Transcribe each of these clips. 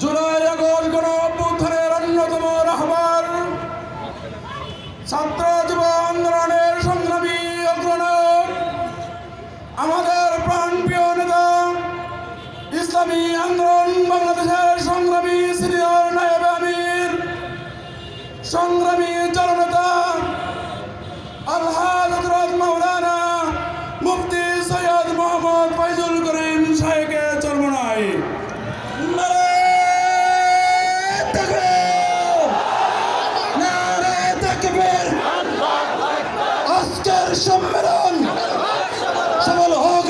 July August গণ অন্যতম রাহবার ছাত্র যুব আন্দোলনের সংগ্রামী অগ্রণক, আমাদের প্রাণপ্রিয় নেতা, ইসলামী আন্দোলন বাংলাদেশের সংগ্রামী সিনিয়র নায়েব আমির। সংগ্রামী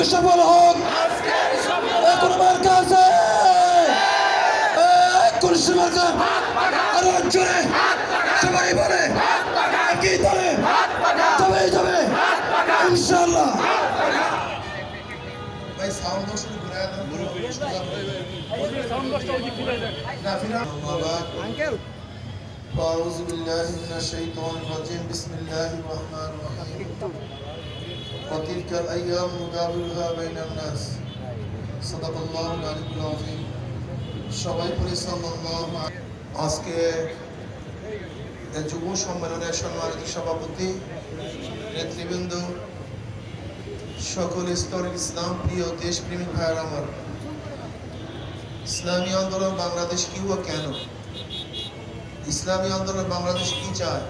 সফল হোক সফল হোক একুরবার কাছে কুরসি মার্কা আরো জোরে সবাই বলে একই দলে তবেই যাবে ইনশাল্লাহ ভাই সাউন্ড বক্স একটু ঘুরায় দাও নাফিরা আঙ্কেল أعوذ بالله من الشيطان الرجيم بسم الله الرحمن الرحيم وتلك الأيام نداولها بين الناس صدق الله العلي العظيم সবাই পড়ি সাল্লাল্লাহু আলাইহি আজকে এই যুব সম্মেলনের সম্মানিত সভাপতি নেতৃবৃন্দ সকল স্তরের ইসলাম প্রিয় দেশপ্রেমিক ভাইয়ের আমার ইসলামী আন্দোলন বাংলাদেশ কি ও কেন ইসলামী আন্দোলন বাংলাদেশ কি চায়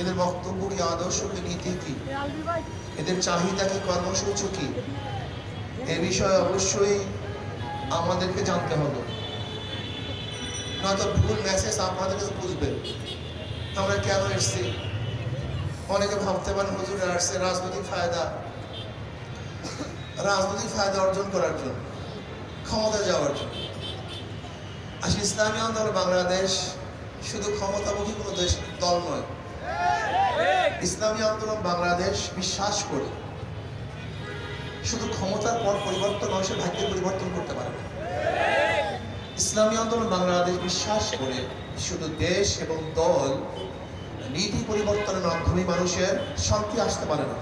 এদের বক্তব্য কি আদর্শ কি নীতি কি এদের চাহিদা কি, কর্মসূচি কি? এ বিষয়ে অবশ্যই আমাদেরকে জানতে হবে। নয়তো ভুল মেসেজ আপনাদের কাছে বুঝবে। আমরা কেন এসছি? অনেকে ভাবতে পারেন, হুজুর আসছে রাজনৈতিক ফায়দা। রাজনৈতিক ফায়দা অর্জন করার জন্য, ক্ষমতা যাওয়ার জন্য। আসলে ইসলামী আন্দোলন বাংলাদেশ শুধু ক্ষমতামুখী কোনো দেশ, দল নয়। ইসলামী আন্দোলন বাংলাদেশ বিশ্বাস করে শুধু ক্ষমতার পর পরিবর্তন সে ভাগ্যের পরিবর্তন করতে পারে ইসলামী আন্দোলন বাংলাদেশ বিশ্বাস করে শুধু দেশ এবং দল, নীতি পরিবর্তনের মাধ্যমে মানুষের শান্তি আসতে পারে না।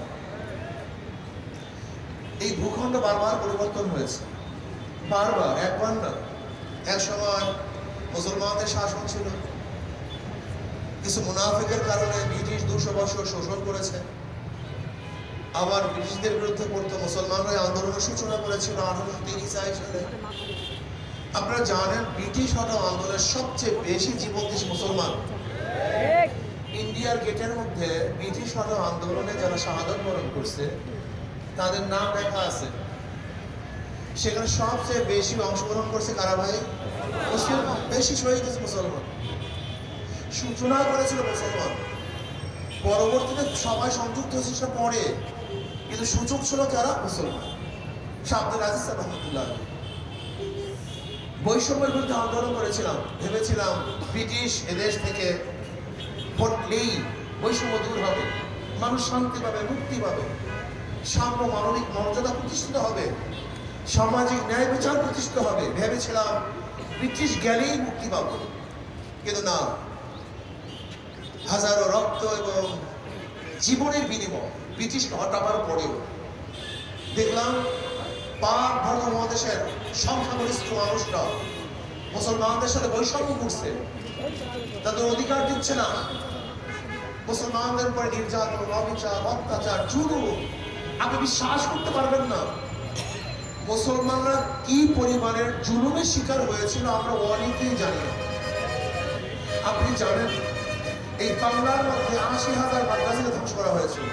এই ভূখণ্ড বারবার পরিবর্তন হয়েছে। বারবার, একবার না। এক সময় মুসলমানদের শাসন ছিল। কিছু মুনাফিকের কারণে ব্রিটিশ দুশো বছর শোষণ করেছে। আবার ব্রিটিশদের বিরুদ্ধে পড়তে মুসলমানরা আন্দোলনের সূচনা করেছিল আঠারোশো তিরিশ আই সালে। আপনারা জানেন, ব্রিটিশ হঠাৎ আন্দোলনের সবচেয়ে বেশি জীবন দিয়েছে মুসলমান। ইন্ডিয়ার গেটের মধ্যে ব্রিটিশ হঠাৎ আন্দোলনে যারা শাহাদত বরণ করছে, তাদের নাম লেখা আছে। সেখানে সবচেয়ে বেশি অংশগ্রহণ করছে কারা ভাই? মুসলমান। বেশি শহীদ মুসলমান। সূচনা করেছিল মুসলমান পরবর্তীতে সবাই সংযুক্ত হয়েছে পরে। কিন্তু সূচক ছিল কারা? মুসলমান। শাহ আব্দুল আজিজ রহমতুল্লাহ বৈষম্যের বিরুদ্ধে আন্দোলন করেছিলাম, ভেবেছিলাম ব্রিটিশ এদেশ থেকে ভোটলেই বৈষম্য দূর হবে, মানুষ শান্তি পাবে, মুক্তি পাবে সাম্য মানবিক মর্যাদা প্রতিষ্ঠিত হবে, সামাজিক ন্যায় বিচার প্রতিষ্ঠিত হবে, ভেবেছিলাম ব্রিটিশ গেলেই মুক্তি পাব। কিন্তু না। হাজারো রক্ত এবং জীবনের বিনিময় ব্রিটিশকে হটাবার পরেও দেখলাম পাক ভারত মহাদেশের সংখ্যাগরিষ্ঠ মানুষরা মুসলমানদের সাথে বৈষম্য করছে। তাদের অধিকার দিচ্ছে না। মুসলমানদের উপরে নির্যাতন, অবিচার, অত্যাচার জুলুম আপনি বিশ্বাস করতে পারবেন না। মুসলমানরা কি পরিমাণের জুলুমের শিকার হয়েছিল আমরা অনেকেই জানি আপনি জানেন এই বাংলার মধ্যে আশি হাজার মাদ্রাসাকে ধ্বংস করা হয়েছিল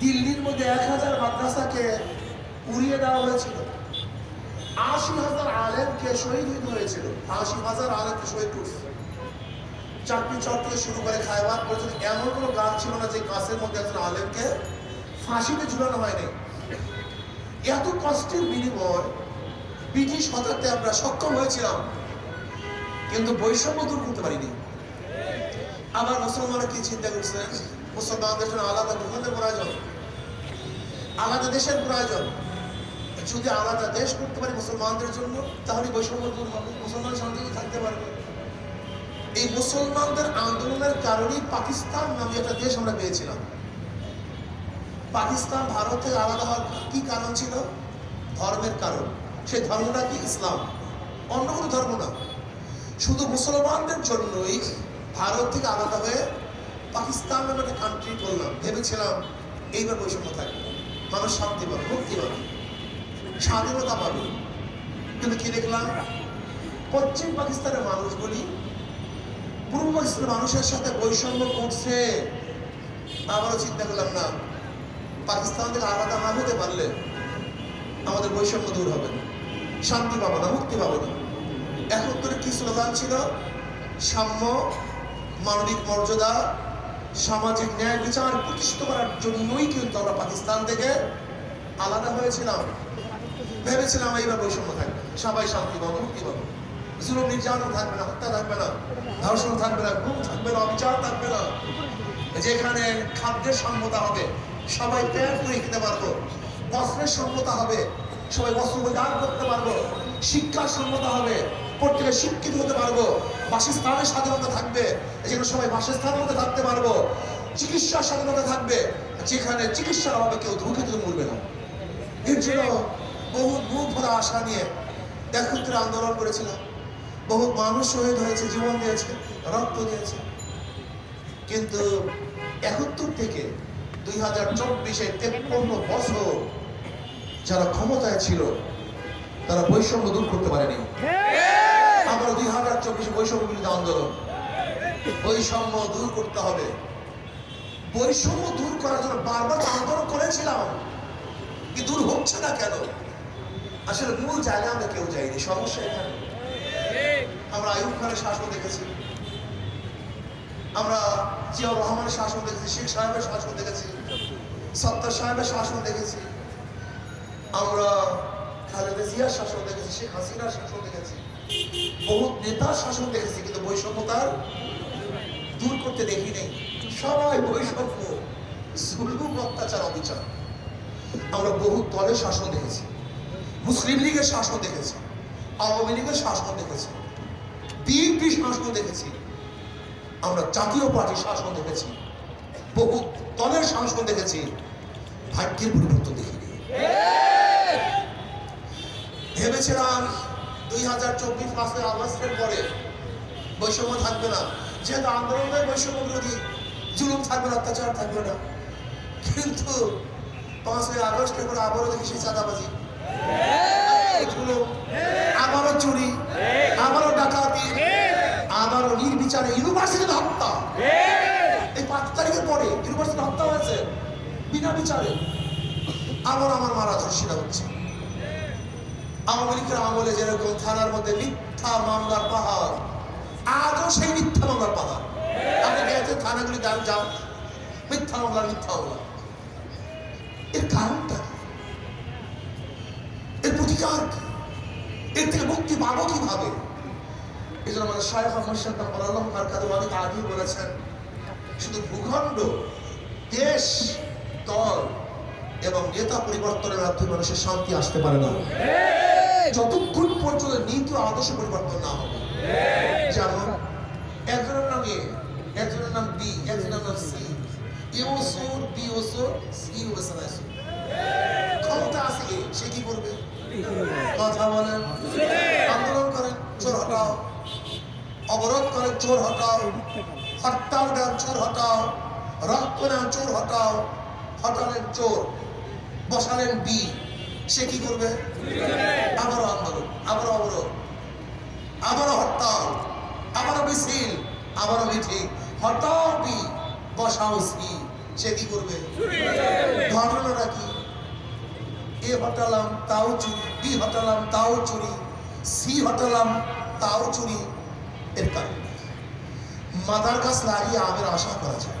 দিল্লির মধ্যে এক হাজার মাদ্রাসাকে উড়িয়ে দেওয়া হয়েছিল। আশি হাজার আলেমকে শহীদ হইতে হয়েছিল। আশি হাজার আলেমকে শহীদ করছে। চাকরি চট থেকে শুরু করে খায়বার পর্যন্ত এমন কোনো গান ছিল না যে গাছের মধ্যে একজন আলেমকে ফাঁসিতে ঝুলানো হয়নি। এত কষ্টের বিনিময় ব্রিটিশ হতাতে আমরা সক্ষম হয়েছিলাম, কিন্তু বৈষম্য দূর করতে পারিনি। আবার মুসলমানরা কি চিন্তা করছে মুসলমানদের জন্য আলাদা ভূখণ্ডের প্রয়োজন। আলাদা দেশের প্রয়োজন। যদি আলাদা দেশ করতে পারি মুসলমানদের জন্য, তাহলে বৈষম্য দূর হবে। মুসলমান শান্তিতে থাকতে পারবে। এই মুসলমানদের আন্দোলনের কারণেই পাকিস্তান নামে একটা দেশ আমরা পেয়েছিলাম। পাকিস্তান ভারত থেকে আলাদা হওয়ার কি কারণ ছিল? ধর্মের কারণ। সেই ধর্মটা কি? ইসলাম। অন্য কোনো ধর্ম না। শুধু মুসলমানদের জন্যই ভারত থেকে আলাদা হয়ে পাকিস্তান নামে একটা কান্ট্রি করলাম। ভেবেছিলাম এইবার বৈষম্য থাকবে। মানুষ শান্তি পাবে, মুক্তি পাবে। স্বাধীনতা পাবে। কিন্তু কি দেখলাম? পশ্চিম পাকিস্তানের মানুষগুলি পূর্ব পাকিস্তানের মানুষের সাথে বৈষম্য করছে। আবারও চিন্তা করলাম, না, পাকিস্তান থেকে আলাদা না হতে পারলে আমাদের বৈষম্য দূর হবে না। শান্তি পাবো না, মুক্তি পাবো না। এখন তোর কি স্লোগান ছিল সাম্য মানবিক মর্যাদা, সামাজিক ন্যায় বিচার প্রতিষ্ঠিত করার জন্যই কিন্তু আমরা পাকিস্তান থেকে আলাদা হয়েছিলাম। ভেবেছিলাম এইবার বৈষম্য থাকবে। সবাই শান্তি পাবো, মুক্তি পাবো। জুলুম, নির্যাতন থাকবে না, হত্যা থাকবে না, ধর্ষণ থাকবে না থাকবে না, অবিচার থাকবে না। যেখানে খাদ্যের সম্মতা হবে, সবাই প্যান্ট পরে খেতে পারব। বস্ত্রের সম্মতা হবে, সবাই বস্ত্র পরিধান করতে পারব। শিক্ষার সম্মতা হবে প্রত্যেকে শিক্ষিত হতে পারব, বাসস্থানের স্বাধীনতা থাকবে যেখানে সবাই বাসস্থানের মধ্যে থাকতে পারব, চিকিৎসার স্বাধীনতা থাকবে, যেখানে চিকিৎসার অভাবে কেউ ধুকে মরবে না। এর জন্য বহু বুক ভরা আশা নিয়ে একত্রে আন্দোলন করেছিলাম বহু মানুষ শহীদ হয়েছে, জীবন দিয়েছে, রক্ত দিয়েছে। কিন্তু একাত্তর থেকে দুই হাজার চব্বিশে তেপ্পন্ন বছর যারা ক্ষমতায় ছিল, তারা বৈষম্য দূর করতে পারেনি। আমরা দুই হাজার চব্বিশে বৈষম্য বিরোধী আন্দোলন। বৈষম্য দূর করতে হবে। বৈষম্য দূর করার জন্য বারবার আন্দোলন করেছিলাম। কি দূর হচ্ছে না কেন? আসলে মূল জায়গায় আমরা কেউ যাইনি, সমস্যা এখানে। আমরা আয়ুব খানের শাসন দেখেছি। আমরা জিয়াউর রহমানের শাসন দেখেছি, শেখ সাহেবের শাসন দেখেছি, সত্তার সাহেবের শাসন দেখেছি। আমরা খালেদা জিয়ার শাসন দেখেছি, শেখ হাসিনার শাসন দেখেছি। বহু নেতার শাসন দেখেছি কিন্তু বৈষম্যতার দূর করতে দেখি নেই। সবাই বৈষম্য জুলুম অত্যাচার অবিচার। আমরা বহু দলের শাসন দেখেছি। মুসলিম লীগের শাসন দেখেছি আওয়ামী লীগের শাসন দেখেছি বিএনপি শাসন দেখেছি আমরা জাতীয় পার্টির শাসন দেখেছি বহু দলের শাসন দেখেছি ভাগ্যের পরিবর্তন দেখিনি। ভেবেছিলাম দুই হাজার আগস্টের পরে বৈষম্য থাকবে না। যেহেতু বৈষম্য বিরোধী জুলুম থাকবে না, অত্যাচার থাকবে না। কিন্তু পাঁচই আবারও দেখি সেই চাঁদাবাজি। আবারও চুরি, আবারও ডাকাতি, আবারও নির্বিচারে ইউনিভার্সিটি হত্যা। এই পাঁচ তারিখের পরে ইউনিভার্সিটি হত্যা হয়েছে, বিনা বিচারে। আবার আমার মারা ধর্ষিতা হচ্ছে। আওয়ামী লীগের আমলে যেরকম থানার মধ্যে মিথ্যা মামলার পাহাড়, আজও সেই মিথ্যা মামলার পাহাড়। আপনি গেছেন থানাগুলি যান যাও। মিথ্যা মামলার মিথ্যা মামলা। এর কারণটা? এর প্রতিকার এর থেকে মুক্তি পাবো কীভাবে? এই জন্য আমাদের শাহেখ মোর্শেদ আল্লাহ মার্কাদু অনেক আগেই বলেছেন, শুধু ভূখণ্ড, দেশ, দল এবং নেতা পরিবর্তনের মাধ্যমে মানুষের শান্তি আসতে পারে না। যতক্ষণ পর্যন্ত নীতি আদর্শ পরিবর্তন না হবে। যেমন, একজনের নাম এ, একজনের নাম বি, একজনের নাম সি ক্ষমতা আছে কথা বলেন, আন্দোলন চোর হটাও। অবরোধ চোর চোর হটাও। চোর হটাও। চোর, বসালেন বি সে কি করবে? আবারও আন্দোলন আবারও অবরোধ, আবারও হরতাল, আবারও মিছিল, আবারও মিটিং। হটাও বি বসাও সি সে কি করবে? ঘটনাটা কি? এ হটালাম, তাও চুরি। বি হটালাম, তাও চুরি। সি হটালাম, তাও চুরি। এর কারণ মাদার গাছ লাগিয়ে আমের আশা করা যায়।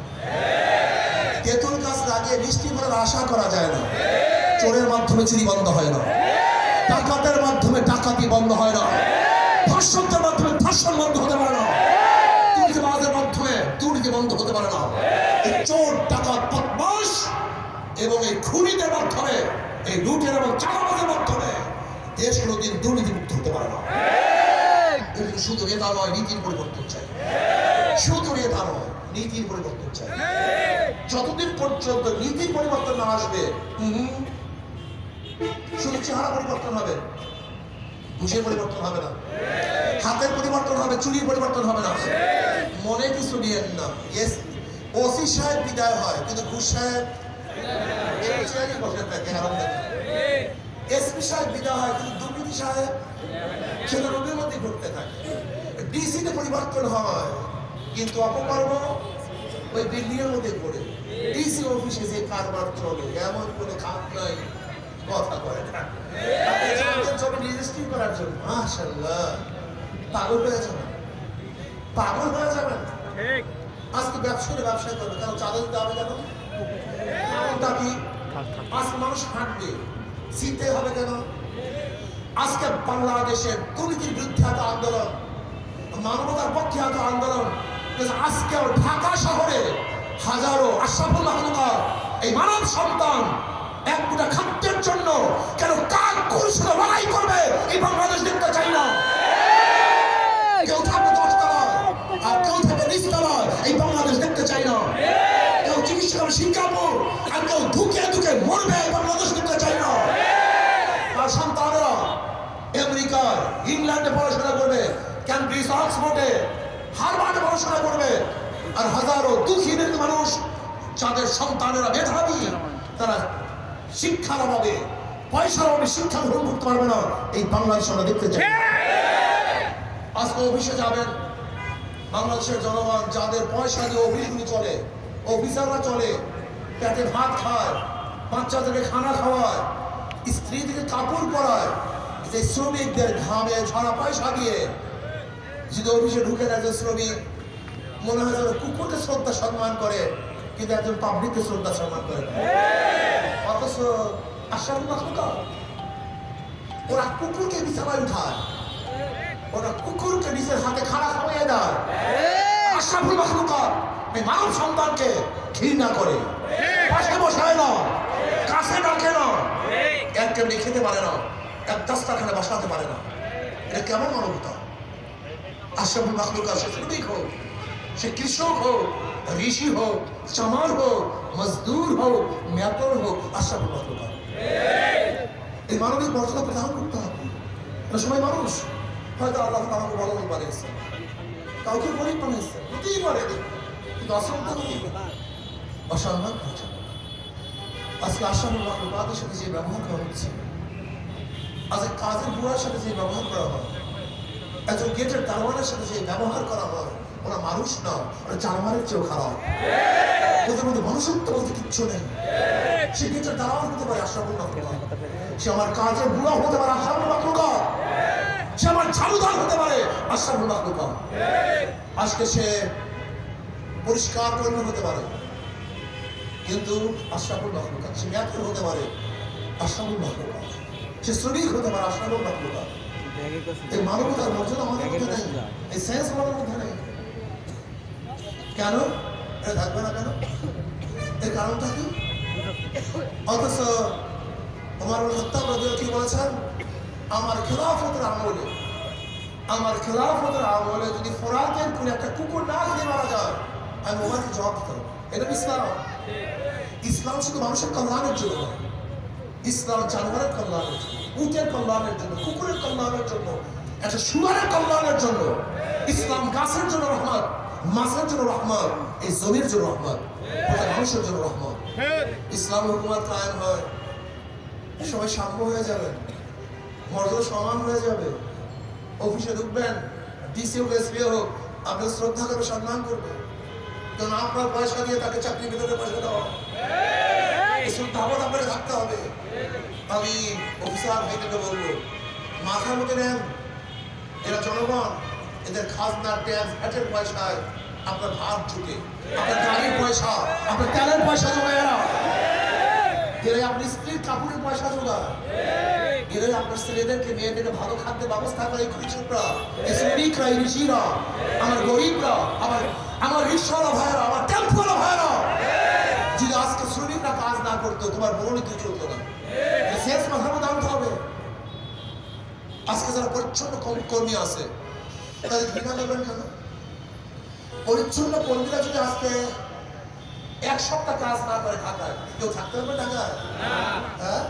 তেঁতুল গাছ লাগিয়ে বৃষ্টি ফলের আশা করা যায় না। চোরের মাধ্যমে চুরি বন্ধ হয় না। ডাকাতের মাধ্যমে ডাকাতি বন্ধ হয় না। ধর্ষকদের মাধ্যমে ধর্ষণ বন্ধ হতে পারে না। দুর্নীতিবাজের মাধ্যমে দুর্নীতি বন্ধ হতে পারে না। এই চোর ডাকাত বদমাস এবং এই খুনিদের মাধ্যমে এই লুটের এবং চালাবাজের মাধ্যমে দেশ কোনোদিন দুর্নীতিমুক্ত হতে পারে না। শুধু নেতা নয় নীতির পরিবর্তন চাই। শুধু নেতা নয় নীতির পরিবর্তন চাই। যতদিন পর্যন্ত নীতির পরিবর্তন না আসবে শুধু চেহারা পরিবর্তন হবে ঘুষের পরিবর্তন হবে না। হাতের পরিবর্তন হবে চুরির পরিবর্তন হবে না। মনে কিছু নিয়েন না। ওসি সাহেব বিদায় হয় কিন্তু ঘুষ সাহেব এসপি সাহেব বিদায় হয় কিন্তু দুর্নীতি সাহেব সেটা রোগের মধ্যে ঘুরতে থাকে। ডিসিতে পরিবর্তন হয়। কিন্তু অপকর্ম ওই বিল্ডিং এর মধ্যে পড়ে। ডিসি অফিসে যে কারবার চলে এমন কোনো খাত নাই। কথা করে না। রেজিস্ট্রি করার জন্য? মাশাল্লাহ পাগল হয়ে যাবেন। পাগল হয়ে যাবেন। আজকে ব্যবসা করে ব্যবসায় করবে কেন চাঁদা দিতে হবে কেন? কারণটা কি? আজকে মানুষ হাঁটবে। শীতে হবে কেন? আজকে বাংলাদেশের দুর্নীতির বিরুদ্ধে এত আন্দোলন মানবতার পক্ষে এত আন্দোলন আজকেও ঢাকা শহরে হাজারো আশরাফুল মাহমুদা এই মানব সন্তান এক মুঠা খাদ্যের জন্য কেন কাক কুরুষে লড়াই করবে এই বাংলাদেশ দেখতে চাই না। কেউ আর হাজারো দুঃখী মানুষ, যাদের সন্তানেরা মেধাবী, তারা শিক্ষার অভাবে, পয়সার অভাবে শিক্ষা গ্রহণ করতে পারবে না। এই বাংলাদেশ আমরা দেখতে চাই। আজকে অফিসে যাবেন, বাংলাদেশের জনগণ যাদের পয়সা দিয়ে অফিসগুলি চলে, অফিসাররা চলে, পেটে ভাত খায়, বাচ্চাদেরকে খানা খাওয়ায় স্ত্রী থেকে কাপড় পরায়, যে শ্রমিকদের ঘামে ঝরা পয়সা দিয়ে যদি অফিসে ঢুকে একজন শ্রমিক মনে হয় যেন কুকুরকে শ্রদ্ধা সম্মান করে, কিন্তু একজন পাবলিককে শ্রদ্ধা সম্মান করে অথচ আশার মাখলুকা ওরা কুকুরকে বিছানায় উঠায়। ওরা কুকুরকে নিজের হাতে খাড়া খাওয়াইয়ে দেয়। আশরাফুল মাখলুকাত এই মানব সন্তানকে ঘৃণা করে। পাশে বসায় না, কাছে ডাকে না, এক কেমনি খেতে পারে না, এক দাস্তাখানে বসাতে পারে না। এটা কেমন মানবতা? আশরাফুল মাখলুকাত সে শ্রমিক হোক সে কৃষক হোক, ঋষি হোক, চামার হোক, মজদুর হোক মেতর হোক আশরাফুল মাখলুকাত এই মানবিক মর্যাদা প্রদান করতে হবে। সবাই মানুষ হয়তো আল্লাহ আমাকে লোক বানিয়েছে, কাউকে গরিব বানিয়েছে হতেই পারে কিন্তু করা যাবে আজকে আসামের বাদের সাথে যে ব্যবহার করা হচ্ছে, আজকে কাজের বুড়ার সাথে যে ব্যবহার করা হয়, একজন গেটের দারোয়ানের সাথে যে ব্যবহার করা হয় ওরা মানুষ না ওরা জানোয়ারের চেয়েও খারাপ। ওদের মধ্যে বলতে কিচ্ছু নেই। সে গেটের দারোয়ান হতে পারে সে আমার বুড়া হতে পারে সে আমার ঝাড়ুদার হতে পারে আজকে সে পরিষ্কার কর্মী হতে পারে, কিন্তু আশরাফুল সে হতে পারে আশরাফুল সে শ্রমিক হতে পারে আশরাফুল মাকলুকা এই মানবতার মর্যাদা আমাদের মধ্যে নেই। এই সেন্স আমাদের মধ্যে কেন? এটা থাকবে না কেন? এর কারণটা কি? অথচ আমার হত্যা রাদিয়াল্লাহু কি বলেছেন? আমার খেলাফতের আমলে, আমার খেলাফতের আমলে যদি ফোরাতের কোন একটা কুকুর না খেয়ে মারা যায়, আমি ওমাকে জবাব দিতাম এটা ইসলাম। ইসলাম শুধু মানুষের কল্যাণের জন্য ইসলাম জানোয়ারের কল্যাণের জন্য, উটের কল্যাণের জন্য, কুকুরের কল্যাণের জন্য, একটা সুয়ারের কল্যাণের জন্য, ইসলাম গাছের জন্য রহমত। মাছের জন্য রহমত এই জমির জন্য রহমত মানুষের জন্য রহমত। ইসলাম হুকুমত কায়েম হয়। সবাই সাম্য হয়ে যাবে মর্যাদা সমান হয়ে যাবে। অফিসে ঢুকবেন ডিসি হোক এসপি হোক আপনার শ্রদ্ধা করবে সম্মান করবে। কারণ আপনার পয়সা দিয়ে তাকে চাকরি ভিতরে পয়সা দেওয়া এই শ্রদ্ধাবোধ আপনাকে থাকতে হবে। আমি অফিসার ভাইদেরকে বলব মাথার মধ্যে নেন। এরা জনগণ এদের খাজনা ট্যাক্স ভ্যাটের পয়সায় আপনার ভাত জুটে আপনার গাড়ির পয়সা, আপনার তেলের পয়সা জোগায় এরা। আপনার স্ত্রীর কাপড়ের পয়সা জোগায়। আপনার ছেলেদেরকে, মেয়েদেরকে ভালো খাদ্যের ব্যবস্থা করে কৃষকরা, শ্রমিকরা আমার গরিবরা, আমার আমার রিক্সাওয়ালা ভাইয়েরা, আমার টেম্পোওয়ালা ভাইয়েরা। যদি আজকে শ্রমিকরা কাজ না করতো, তোমার বড়নীতি চলতো না? শেষ মাথার মধ্যে আনতে হবে। আজকে যারা পরিচ্ছন্ন কর্মী আছে কেন? পরিচ্ছন্ন কর্মীরা যদি এক সপ্তাহ কাজ না করে ঢাকায়, কেউ থাকতে পারবে ঢাকায়? হ্যাঁ?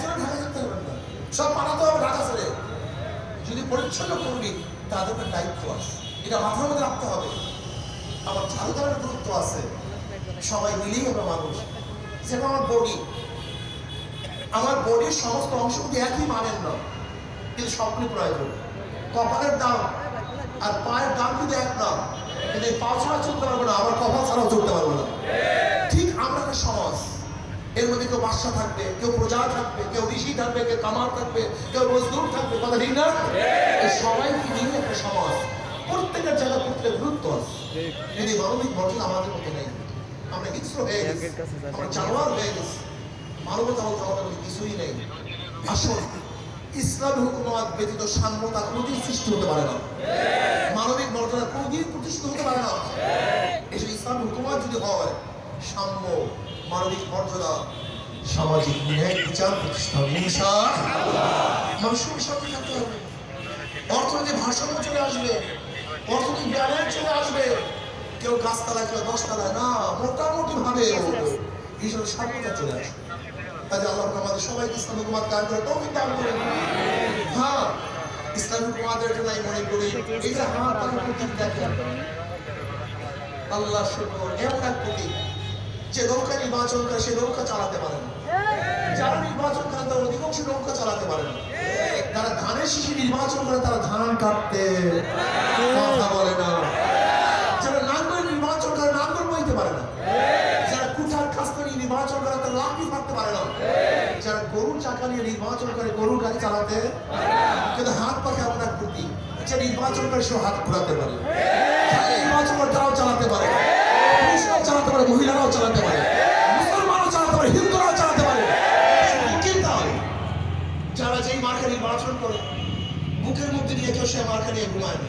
থাকতে না। সব পাঠাতে হবে ঢাকা ছেড়ে। পরিচ্ছন্ন করবি তাদের দায়িত্ব আছে। এটা মাথার মধ্যে রাখতে হবে। আমার দেওয়ার গুরুত্ব আছে। সবাই মিলেই আমরা মানুষ। যেমন আমার বডি। আমার বডির সমস্ত অংশ একই মানেন না কিন্তু সবগুলি প্রয়োজন। কপালের দাম আর পায়ের দাম কিন্তু এক না কিন্তু এই পা ছাড়া চলতে পারব না আমার কপাল ছাড়াও চলতে পারব না। ঠিক আমরা একটা সমাজ এর মধ্যে কেউ বাদশা থাকবে কেউ প্রজা থাকবে কেউ ঋষি থাকবে কেউ কামার থাকবে কেউ মজদুর থাকবে কথা ঠিক না? এই সবাইকে নিয়ে একটা সমাজ। প্রত্যেকের জায়গা প্রত্যেকের গুরুত্ব আছে। এই মানবিক মর্যাদা আমাদের মধ্যে নেই আমরা হিংস্র হয়ে গেছি আমরা জানোয়ার হয়ে গেছি। মানবতা বলতে আমাদের মধ্যে কিছুই নেই। আসুন। ইসলামী হুকুমাত ব্যতীত সাম্যতা কোনোদিন সৃষ্টি হতে পারে না মানবিক মর্যাদা কোনোদিন প্রতিষ্ঠিত হতে পারে না এসব ইসলামী হুকুমাত যদি হয়, সাম্য, মানবিক মর্যাদা, সামাজিক ন্যায় বিচার প্রতিষ্ঠা। ইনশাআল্লাহ। মানুষের সাথে থাকতে হবে অর্থনৈতিক ভারসাম্য চলে আসবে, অর্থনৈতিক ব্যালেন্স চলে আসবে কেউ গাছতলায় কেউ দশতলায় না মোটামুটি ভাবে এইসব সাম্যতা চলে আসবে কাজে আল্লাহ আমাদের সবাইকে করে দান হ্যাঁ জন্য আমি মনে করি, এই যে হাত প্রতীক দেখেন। আল্লাহ শুকর এমন এক প্রতীক। যে নৌকা নির্বাচন করে সে নৌকা চালাতে পারে না। যারা নির্বাচন করেন তারা অধিকাংশ নৌকা চালাতে পারে না। তারা ধানের শিশি নির্বাচন করে তারা ধান কাটতে। কথা বলে না। নির্বাচন করে গরুর গাড়ি চালাতে, কিন্তু হাত পাখে আমরা প্রতি যে নির্বাচন করে সে হাত ঘুরাতে পারে। নির্বাচন করে তারাও চালাতে পারে। পুরুষরাও চালাতে পারে, মহিলারাও চালাতে পারে। মুসলমানও চালাতে পারে, হিন্দুরাও চালাতে পারে। কি তাই, যারা যেই মার্কে নির্বাচন করে, বুকের মধ্যে নিয়ে কেউ সে মার্কে নিয়ে ঘুমায় না।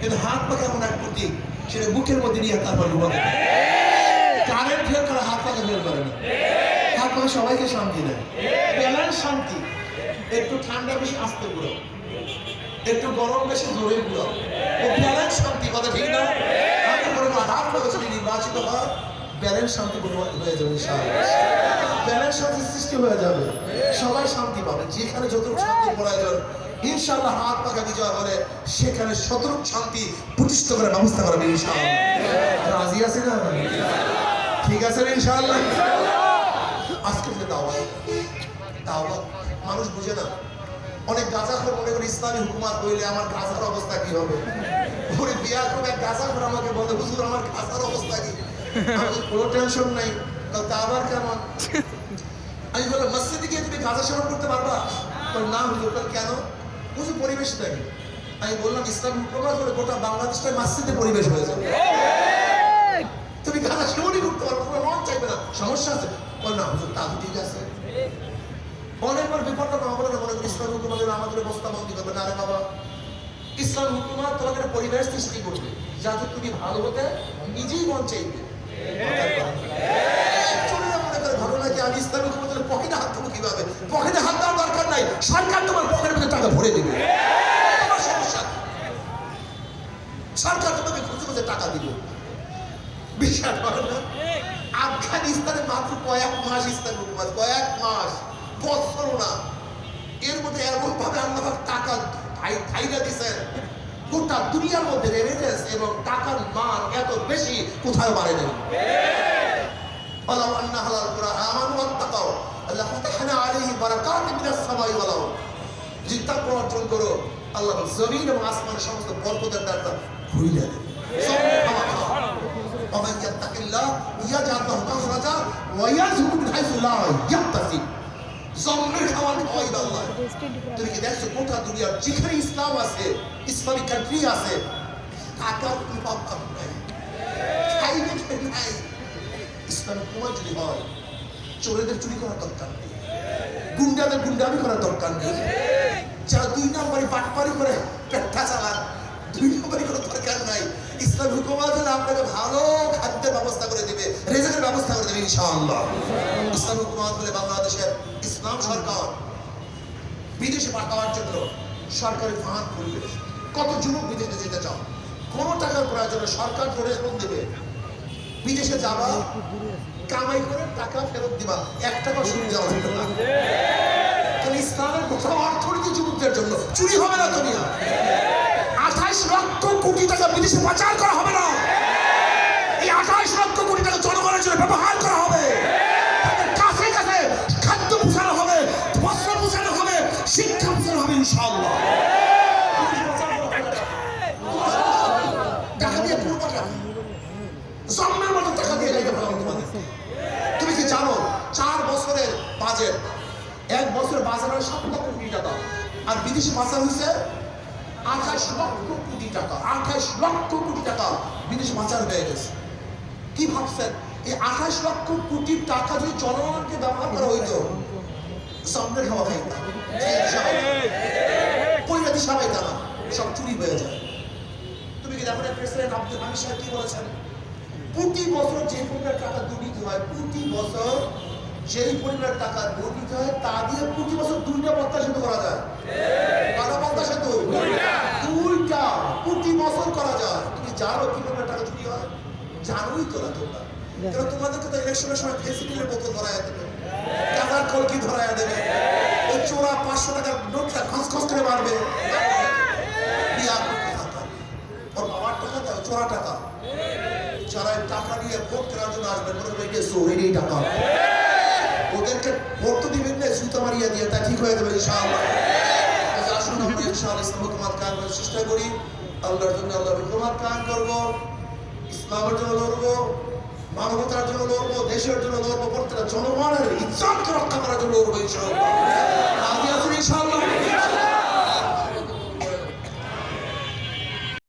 কিন্তু হাত পাখে এমন এক প্রতীক সেটা বুকের মধ্যে নিয়ে তারপর ঘুমাতে কারেন্ট ফেল করে হাত পাখে ফেল করে না। পাখে সবাইকে শান্তি দেয়। শান্তি। একটু ঠান্ডা বেশি আসতে ঘুরো একটু গরম বেশি ঘুরো ও ব্যালেন্স শান্তি, কথা ঠিক না? আমি হাত যদি নির্বাচিত হয় ব্যালেন্স শান্তি হয়ে যাবে ব্যালেন্স শান্তি সৃষ্টি হয়ে যাবে। সবাই শান্তি পাবে। যেখানে শান্তি প্রয়োজন, ইনশাআল্লাহ হাত বিজয় হলে সেখানে শতরূপ শান্তি প্রতিষ্ঠা করার ব্যবস্থা করবে ইনশাআল্লাহ। রাজি আছে না ঠিক আছে না ইনশাআল্লাহ? আজকে যে দাওয়াত। দাওয়াত মানুষ বুঝে না। অনেক গাঁজা খোর মনে করে ইসলামী হুকুমাত বইলে আমার গাঁজার অবস্থা কি হবে? ওরে বিয়া এক আমাকে বলে হুজুর আমার গাঁজার অবস্থা কি? আমি কোনো টেনশন নাই। তা আবার কেমন? আমি বললাম মসজিদে গিয়ে তুমি গাঁজা সেবন করতে পারবা? বলে, না হুজুর কেন? হুজুর পরিবেশ নাই আমি বললাম ইসলাম হুকুমাত বলে গোটা বাংলাদেশটা মসজিদে পরিবেশ হয়ে যাবে। তুমি গাঁজা সেবনই করতে পারো তোমার মন চাইবে না। সমস্যা আছে। বল না, হুজুর তা ঠিক আছে? অনেকবার বিপদটা না বলে না মনে করি, ইসলাম হুকুমাতের আমাদের বস্তা বন্দি করবে। না রে বাবা, ইসলাম হুকুমাত তোমাকে পরিবেশ সৃষ্টি করবে, যাতে তুমি ভালো হতে নিজেই মন চাইবে। ঘটনা পকেটে হাত দরকার নাই, সরকার তোমার পকেটের টাকা ভরে দেবে। তোমার সমস্যা খুঁজে খুঁজে টাকা দিবে। বিশ্বাস করে না আফগানিস্তানে মাত্র কয়েক মাস ইসলাম হুকুমাত কয়েক মাস বছর না এর মধ্যে এমন ভাবে আল্লাহ টাকা ঠাই- ঠাইরা দিছেন গোটা দুনিয়ার মধ্যে রেমিটেন্স এবং টাকার মান এত বেশি কোথাও বাড়ে নেই ولو أن أهل القرى آمنوا واتقوا لفتحنا عليهم بركات من السماء والأرض যে তাকওয়া অর্জন করো আল্লাহ জমিন এবং আসমানের সমস্ত বরকতের দ্বারা খুইলে দেবে জমিন খাওয়া খাওয়া ومن يتق الله يجعل له مخرجا ويرزقه من حيث لا يحتسب জন্মের খাওয়ার খাওয়াই আল্লাহ তুমি কি দেখছো গোটা দুনিয়ার যেখানে ইসলাম আছে ইসলামিক কান্ট্রি আছে কোনো অভাব নাই খাইবে কে নাই। ইসলামিক কুমার যদি হয়, চোরেদের চুরি করার দরকার নেই। গুন্ডাদের গুন্ডামি করার দরকার নেই। যারা দুই নম্বরে পাটপারি করে, পেটটা চালান দুই নম্বরে কোনো দরকার নাই। ইসলাম হুকুমাত আপনাকে ভালো খাদ্যের ব্যবস্থা করে দেবে, রেজেকের ব্যবস্থা করে দেবে, ইনশাআল্লাহ। ইসলাম হুকুমাত হলে বাংলাদেশের ইসলাম সরকার বিদেশে পাঠাবার জন্য সরকারি ফান্ড করবে কত যুবক বিদেশে যেতে চাও কোন টাকার প্রয়োজনে সরকার ডোনেশন দেবে। বিদেশে যাবা কামাই করে টাকা ফেরত দিবা, এক টাকা সুদ যাওয়া লাগবে না। ইসলামের কোথাও অর্থনীতি যুবক ভোটের জন্য চুরি হবে না দুনিয়া। আঠাইশ লক্ষ কোটি টাকা বিদেশে পাচার করা হবে না। এই আঠাইশ লক্ষ কোটি টাকা জনগণের জন্য ব্যবহার করা হবে। কাছে কাছে খাদ্য পৌঁছানো হবে, বস্ত্র পৌঁছানো হবে, শিক্ষা পৌঁছানো হবে ইনশাআল্লাহ টাকা দিয়ে পূর্ব জন্মের মতো টাকা দিয়ে রেখে ফেলাম তোমাদের তুমি কি জানো চার বছরের বাজেট এক বছরের বাজার হয় সাত লক্ষ কোটি টাকা। আর বিদেশি বাজার হয়েছে আঠাশ লক্ষ কোটি টাকা। আঠাশ লক্ষ কোটি টাকা বিদেশি বাজার হয়ে গেছে। কি ভাবছেন? এই আঠাশ লক্ষ কোটি টাকা যদি জনগণকে ব্যবহার করা হইতো পরিণতি সবাই না। সব চুরি হয়ে যায়। তুমি কি দেখো প্রেসিডেন্ট আব্দুল হামিদ সাহেব কি বলেছেন? প্রতি বছর যে পরিমাণ টাকা দুর্নীতি হয়, প্রতি বছর যেই পরিমাণ টাকা দুর্নীতি হয় তা দিয়ে প্রতি বছর দুইটা পদ্মা সেতু করা যায়। কটা পদ্মা সেতু? দুইটা। প্রতি বছর করা যায়। তুমি জানো কি পরিমাণ টাকা চুরি হয়? জানোই তো না তোমরা। কারণ তোমাদেরকে তো ইলেকশনের সময় ধরায় দেবে। টাকার কলকি দেবে। ওই চোরা পাঁচশো টাকার নোটটা খস খস করে মারবে। ওর বাবার টাকা দাও চোরা টাকা। যারা টাকা নিয়ে ভোট কেনার জন্য আসবেন মনে করবে টাকা। ওদেরকে ভোট দিবেন না সুতো মারিয়া দিয়ে তা ঠিক হয়ে যাবে ইনশাআল্লাহ। আসুন আমরা ইনশাআল্লাহ ইসলাম হুকুমাত কায়েম করার চেষ্টা করি। আল্লাহর জন্য আল্লাহ হুকুমাত কায়েম করব ইসলামের জন্য লড়বো মানবতার জন্য লড়বো দেশের জন্য লড়বো প্রত্যেকটা জনগণের ইজ্জতকে রক্ষা করার জন্য লড়বো ইনশাআল্লাহ। ইনশাআল্লাহ?